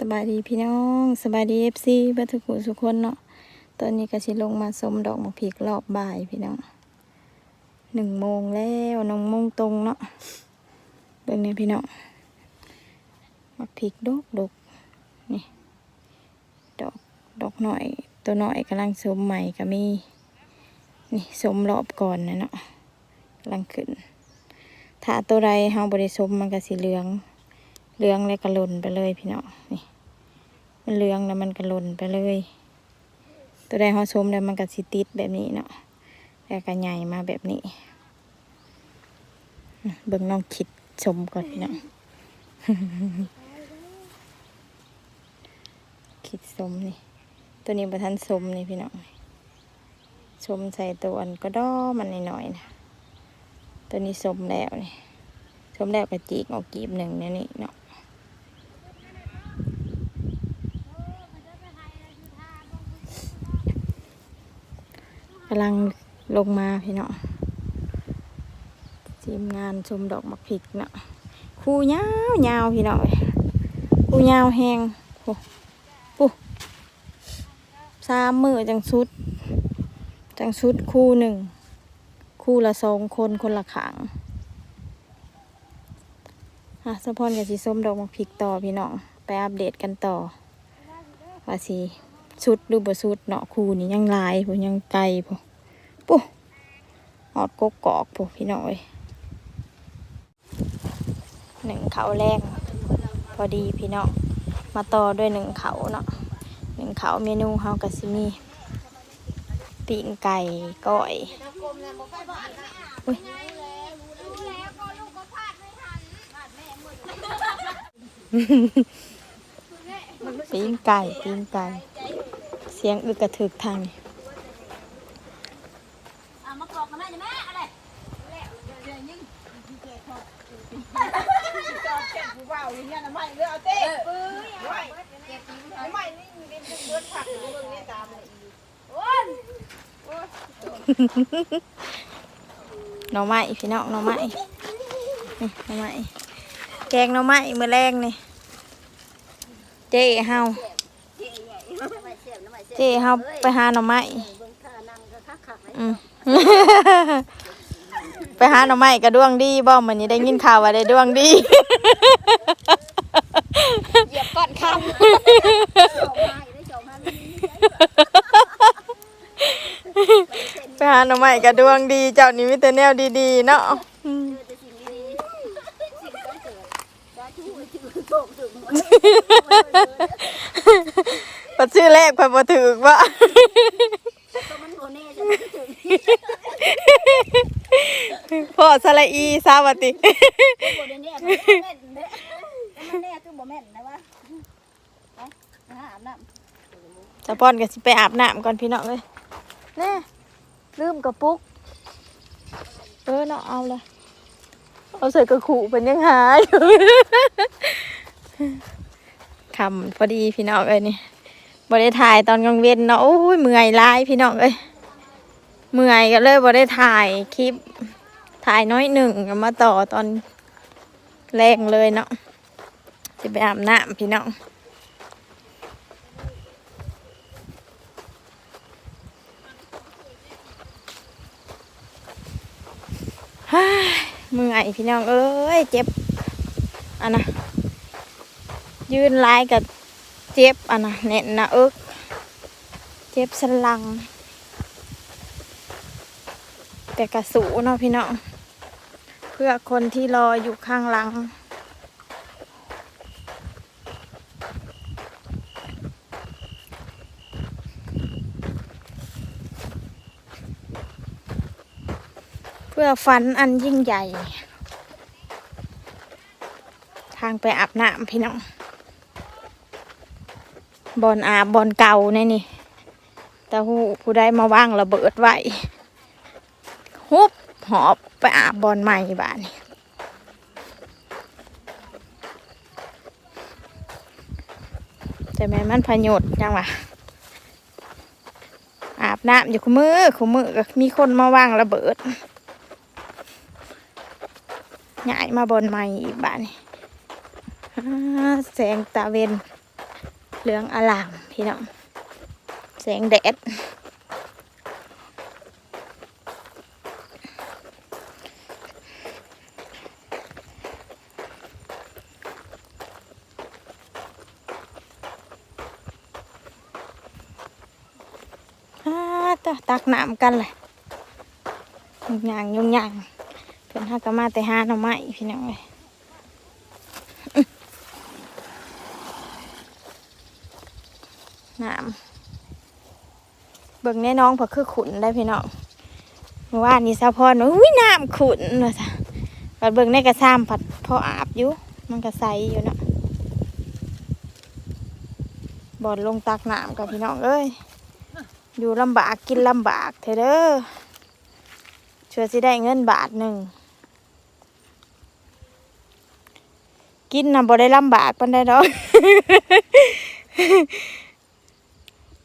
สบายดีพี่น้องสบายดีเอฟซีบัตุกุสุกคนเนาะตอนนี้ก็สิลงมาสมดอกมะพริกรอบบ่ายพี่น้องหนึ่งโมงแล้วนึ่งมงตรงเนาะเบิ่งนี่พี่น้องมะพริกดกดกนี่ดอกดอกหน่อย ตัวหน่อยกำลังสมใหม่ก็มีนี่สมรอบก่อนนะเนาะกำลังขึ้น ถ้าตัวใดเฮาบริสมมันก็สีเหลือง เหลืองแล้วก็หล่นไปเลยพี่น้องนี่ มันเหลืองแล้วมันก็หล่นไปเลย ตัวใดเฮาสมแล้วมันก็สิติดแบบนี้เนาะแล้วก็ใหญ่มาแบบนี้เบิ่งน้องคิดชมก่อนพี่น้องคิดสมนี่ ตัวนี้ประทันสมนี่พี่น้องสมใส่ตัวอันก็ดอมันหน่อยๆนะตัวนี้สมแล้วนี่สมแล้วก็จีกออกกีบหนึ่งเนี่ยนี่เนาะกำลังลงมาพี่เนาะทีมงานชมดอกมักพริกเนาะคู่ยาวยาวพี่เนาะคู่ยาวแหงโอ้โหสามมือจังสุด จังสุดคู่หนึ่ง คู่ละสองคนคนละขางอะสะพอนกับสีส้มดอกมักพริกต่อพี่น้องไปอัปเดตกันต่อว่าสี ชุดหรือบ่ชุดเนาะคูนี้ยังลายผมยังไกลผมปุ๊หอดกกกอกผมพี่น้องเอ้ยหนึ่งเขาแรกพอดีพี่น้องมาต่อด้วยหนึ่งเขาเนาะหนึ่งเขาเมนูเฮากับซิมีปีงไก่ก้อยปีนไก่ปีนไก่ สียงอึกกระถึกทางนี่อะมากรอกกันได้ไหมอะไรหน่อไม้พี่น้องหน่อไม้นี่หน่อไม้แกงหน่อไม้มือแรงนี่เจ๊เฮาเจ๊เฮาไปหาหน่อไม้อืม ไปหาหน่อไม้กระดวงดีบ่เหมือนนี้ได้ยินข่าวว่าได้ดวงดี เหยียบก้อนคำไปหาหน่อไม้กระดวงดี เจ้านี่มีแต่แนวดีๆเนาะอืม ปัดชื่อแรกไปบ่ถึกว่ามันโมเน่จะพ่อสละอีสาวัติโมเน่มันแม่นเด้มันแน่คือโมแม่นนะวะไปหาอาบน้ำจะป้อนก็สิไปอาบน้ำก่อนพี่น้องเลยแน่ลืมกระปุก เออเนาะเอาเลยเอาใส่กระขู่เป็นยังหาอยู่คำพอดีพี่น้องเอ้ยนี่ บ่ได้ถ่ายตอนกลางเว้นเนาะโอ้ยเมื่อยร้ายพี่น้องเอ้ยเมื่อยก็เลยบ่ได้ถ่ายคลิป ถ่ายน้อยหนึ่งก็มาต่อตอนแรงเลยเนาะจะไปอาบน้ำพี่น้องฮ่าเมื่อยพี่น้องเอ้ยเจ็บอันนะยืนไล่กับ เจ็บอันนะเน็ตหนะเอิกเจ็บสลัง แต่กระสูเนาะพี่น้องเพื่อคนที่รออยู่ข้างหลัง เพื่อฝันอันยิ่งใหญ่ ทางไปอาบน้ำพี่น้อง บอนอาบบอนเก่าในนี่แต่หูผู้ใดมาว่างระเบิดไว้ฮุบหอบไปอาบบอนใหม่บ้านนี่แต่แม่มันพยศยังวะอาบน้ำอยู่คู่มือคู่มือมีคนมาว่างระเบิดย้ายมาบนใหม่อีกบ้านนี่แสงตาเวน เหลืองอลามพี่น้องแสงแดดอ่าตะตักน้ำกันเลยยุ่งยางยุ่งยางเพิ่นหากมาแต่หาหน่อไม้พี่น้องเลย น้ำเบิ่งแน่น้องพอคือขุนได้พี่น้องเมื่อวานนี้ซาพรว่าอุ้ยน้ำขุนว่าซะปัดเบิ่งในกระซ้ำผัดพออาบอยู่ มันก็ใสอยู่เนาะบอดลงตักน้ำกับพี่น้องเอ้ยอยู่ลำบากกินลำบากเถอเด้อเชื่อสิได้เงินบาทหนึ่งกินนะบ่ได้ลำบากปานใดดอก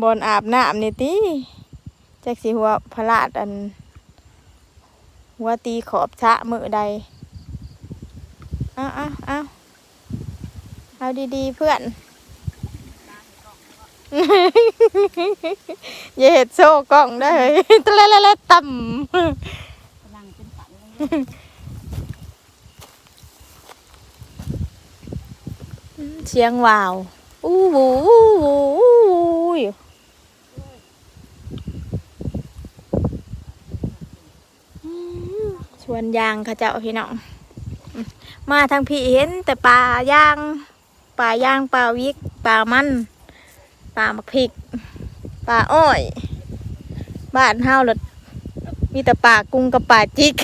บอนอาบน้ำนี่ติจักสิหัวพลาดอัน หัวตีขอบชะมือใดเอาเอาเอาเอาดี ๆ เพื่อน อย่าเห็ดโซ่กล้องได้อตะเละละละต่ำลังเป็นฝันเสียงวาวอู้หูอู้หูอู้หูอยู่อืม สวนยางเขาเจ้าพี่น้อง มาทางพี่เห็นแต่ป่ายางป่ายางป่าวิกป่ามันป่ามักพริกป่าอ้อย บ้านเฮาเลยมีแต่ป่ากุ้งกับป่าจิก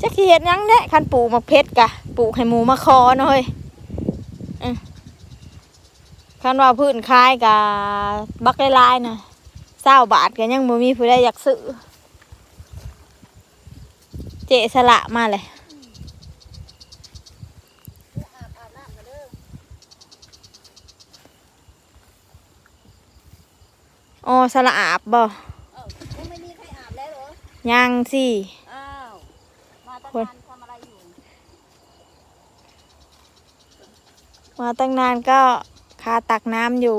จักสิเห็นยังแน่คันปลูกมักเพชรกะปลูกให้หมูมาคอหน่อยอือ คันว่าพื้นคายกะบักลายๆนะเศร้าบาทกันยังบ่มีผู้ใดอยากซื้อเจสละมาเลยอาบอาบน้ำกันเด้ออ๋อสละอาบบ่เอ้ายังไม่มีใครอาบแล้วเหรอยังสิอ้าวมาตั้งคนนานทำอะไรอยู่มาตั้งนานก็ คาตักน้ำอยู่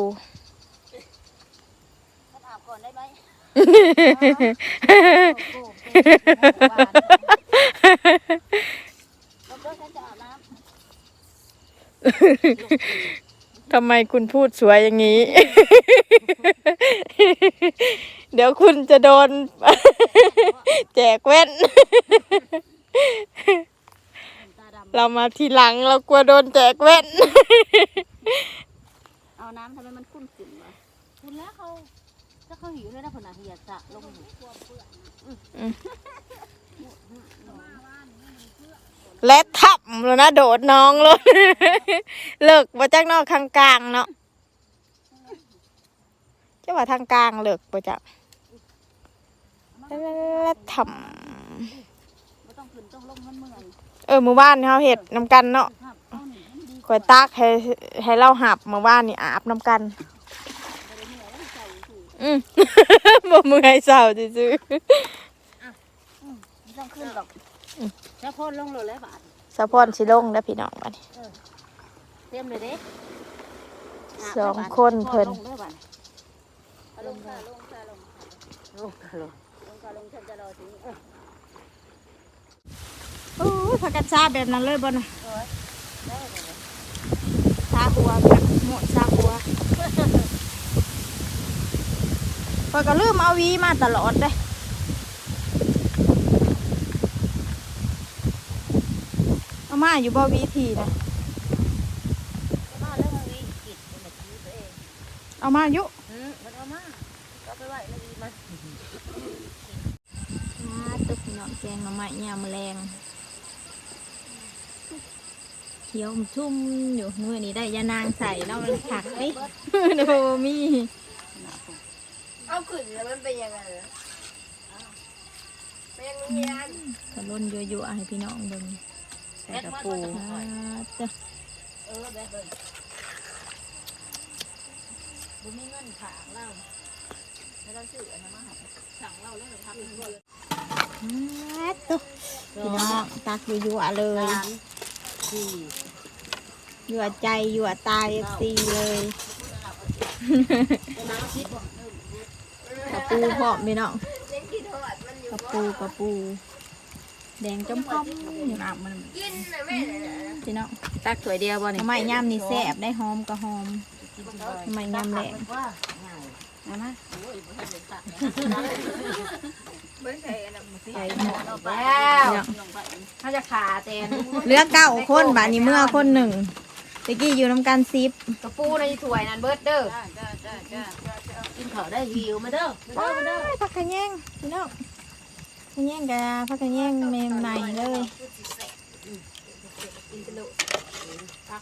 ฉันอาบก่อนได้ไหมโอ้โหเป็นหวานแล้วก็ฉันจะอาบน้ทำไมคุณพูดสวยอย่างนี้ เดี๋ยวคุณจะโดน แจกแว่นำตาดเรามาทีหลังเรากลัวโดนแจกแว่นำ เอาน้ำทำไมมันขุ่นขุ่นวะคุณแล้วเขาถ้าเขาหิวเลยนะคนน่ะเหียดจะลงหูและทับแล้วนะโดดน้องเลย เลิกมาจากนอกทางกลางเนาะจะว่าทางกลางเลิกมาจากและทับไม่ต้องขึ้นต้องลงมันเมื่อยเออมือบ้านเขาเห็ดน้ำกันเนาะ ข่อยตักให้ให้เราหับมือบ้านนี่อาบน้ำกันบ่ได้เหนื่อยแล้วใส่ถูกอืม บ่มือให้เศร้าซื่อไม่ต้องขึ้นหรอกแล้วพ่นลงเลยแล้วบาทๆสะพอนสิลงแล้วพี่น้องบัดนี้ เต็มเลยเด้สองคนเพิ่นลงด้วยบาทลงค่ะลงค่ะลงลงค่ะลงลงค่ะลงฉันจะรอถึงเออโอ้ยผักกาดซาแบบนั้นเลยบ่นะได้เลย ซาหัวแบบหมดซาหัวข่อยก็ลืมเอาหวีมาตลอดเลยเอามาอยู่บ่หวีทีนะมาแล้วมันมีกิจมันชีวิตตัวเองเอามาอยู่อืมมันเอามาก็ไปไหวแล้วดีมันมาตึกเนาะแกงหน่อไม้ยามแมลง เขียวชุ่มอยู่มือนี้ได้ยานางใส่แล้วมันขักดิโดมีเอาขึ้นแล้วมันเป็นยังไงล่ะเป็นเงียนกระล้นยั่วๆให้พี่น้องเบิ่งใส่กระปูอ่าจ้ะเออแบบเลยบุมีเงินขางเราไม่ต้องซื้ออันนั้นมาให้สั่งเราแล้วเราทำเองเลยฮัดตุ๊พี่น้องตักยั่วๆเลย สามสี่ยั่วใจยั่วตาเอฟซีเลยน้ำชิดบ่กระปูพร้อมพี่น้องเล่นกินทอดมันอยู่กระปูกระปู แดงจมพร้อมอยู่น้ำมันกินนะแม่น่ะพี่น้องตักถ้วยเดียวบ่นี่ทำไมย่ำนี่แซ่บได้หอมก็หอมทำไมย่ำแหลงเอามา เบิ่งใส่อันนั้นใส่หมดแล้วพี่น้องเขาจะขาแตนเหลือเก้าคนบาดนี้เมื่อคนหนึ่งตะกี้อยู่น้ำกันซิปกระปูในถ้วยนั้นเบิดเด้อกินข้าวได้หิวมาเด้อมาว้าเด้อมาเด้อยพักกระแยงพี่น้องกระแยงกะพักกระแยงใหม่ๆเลยกินสนุกพัก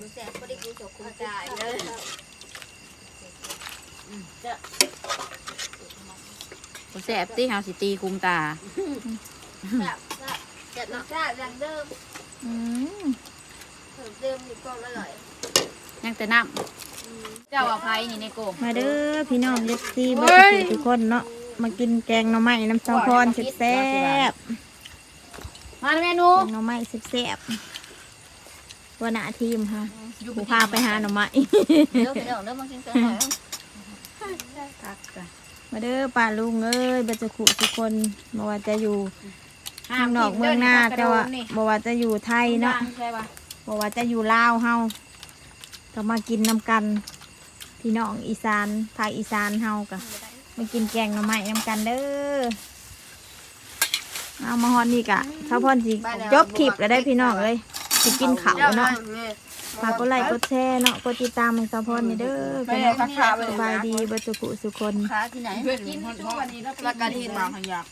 ดูแซ่บบ่ได้กินสกคุ้มตายเลย บ่แซ่บติเฮาสิตีคุมตาแซ่บแซ่บแซ่บรสชาติดังเดิมอืมเพิ่มเติมนี่ก็อร่อยยังแต่น้ำเจ้าอาไผนี่ในโกงมาเด้อพี่น้องเล็กซี่บิร์ดทุกคนเนาะมากินแกงหน่อไม้น้ำซอพรแซ่บๆมาเมนูแกงหน่อไม้แซ่บๆตัวหน้าทีมค่ะผู้พาไปหาหน่อไม้เด้อเด้อเด้อมากินกันหน่อยตักกัน มาเด้อป่าลุงเอ้ยเบดจะขุทุกคนบ่ว่าจะอยู่เมืองนอกเมืองหน้าแต่ว่าบ่ว่าจะอยู่ไทยเนาะใช่ป่ะบ่ว่าจะอยู่ลาวเฮาก็มากินนำกันพี่น้องอีสานภาคอีสานเฮาก็มากินแกงหน่อไม้นำกันเด้อเอามาฮอนนี่กะถ้าพ่อนสิจบคลิปแล้วได้พี่น้องเลยสิกินข้าวเนาะ ฝากกดไลค์กดแชร์เนาะกดติดตามให้สาวพรนี่เด้อพี่น้องสบายดีเบ่จุกุสุคนขาที่ไหนกินช่วงนี้แล้วแล้วก็ที่บางขยัก